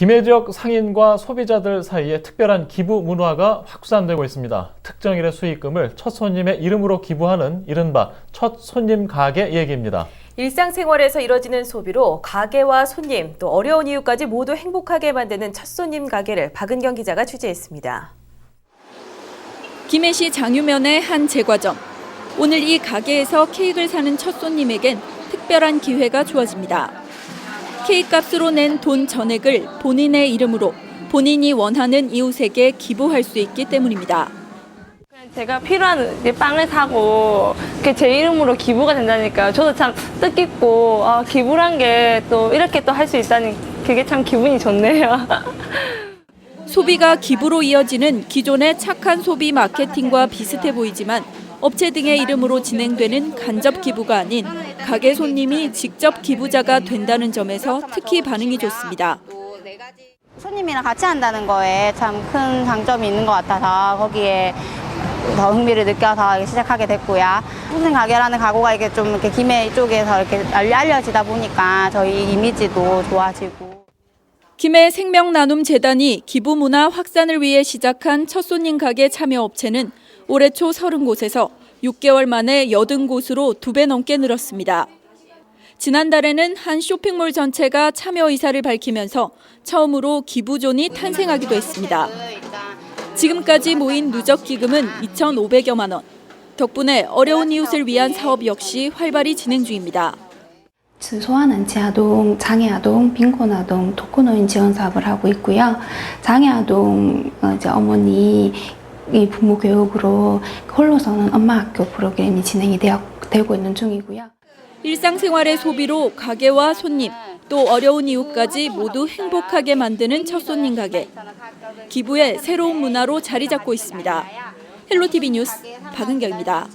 김해 지역 상인과 소비자들 사이에 특별한 기부 문화가 확산되고 있습니다. 특정일의 수익금을 첫 손님의 이름으로 기부하는 이른바 첫 손님 가게 얘기입니다. 일상생활에서 이뤄지는 소비로 가게와 손님 또 어려운 이웃까지 모두 행복하게 만드는 첫 손님 가게를 박은경 기자가 취재했습니다. 김해시 장유면의 한 제과점. 오늘 이 가게에서 케이크를 사는 첫 손님에겐 특별한 기회가 주어집니다. 케이크 값으로 낸 돈 전액을 본인의 이름으로 본인이 원하는 이웃에게 기부할 수 있기 때문입니다. 제가 필요한 이제 빵을 사고 그게 제 이름으로 기부가 된다니까요. 저도 참 뜻깊고 아, 기부란 게 또 이렇게 또 할 수 있다니 그게 참 기분이 좋네요. 소비가 기부로 이어지는 기존의 착한 소비 마케팅과 비슷해 보이지만 업체 등의 이름으로 진행되는 간접 기부가 아닌 가게 손님이 직접 기부자가 된다는 점에서 특히 반응이 좋습니다. 손님이랑 같이 한다는 거에 참 큰 장점이 있는 것 같아서 거기에 더 흥미를 느껴서 시작하게 됐고요. 손님 가게라는 가구가 이게 좀 이렇게 김해 이쪽에서 이렇게 알려- 알려지다 보니까 저희 이미지도 좋아지고. 김해 생명 나눔 재단이 기부 문화 확산을 위해 시작한 첫 손님 가게 참여 업체는 올해 초 30곳에서 6개월 만에 80곳으로 두배 넘게 늘었습니다. 지난달에는 한 쇼핑몰 전체가 참여 의사를 밝히면서 처음으로 기부존이 탄생하기도 했습니다. 지금까지 모인 누적 기금은 2,500여만 원. 덕분에 어려운 이웃을 위한 사업 역시 활발히 진행 중입니다. 소아난치 아동, 장애 아동, 빈곤 아동, 독거노인 지원 사업을 하고 있고요. 장애 아동 어, 이제 어머니 이 부모 교육으로 홀로서는 엄마 학교 프로그램이 진행이 되어, 되고 있는 중이고요. 일상생활의 소비로 가게와 손님, 또 어려운 이웃까지 모두 행복하게 만드는 첫 손님 가게. 기부의 새로운 문화로 자리 잡고 있습니다. 헬로티비 뉴스 박은경입니다.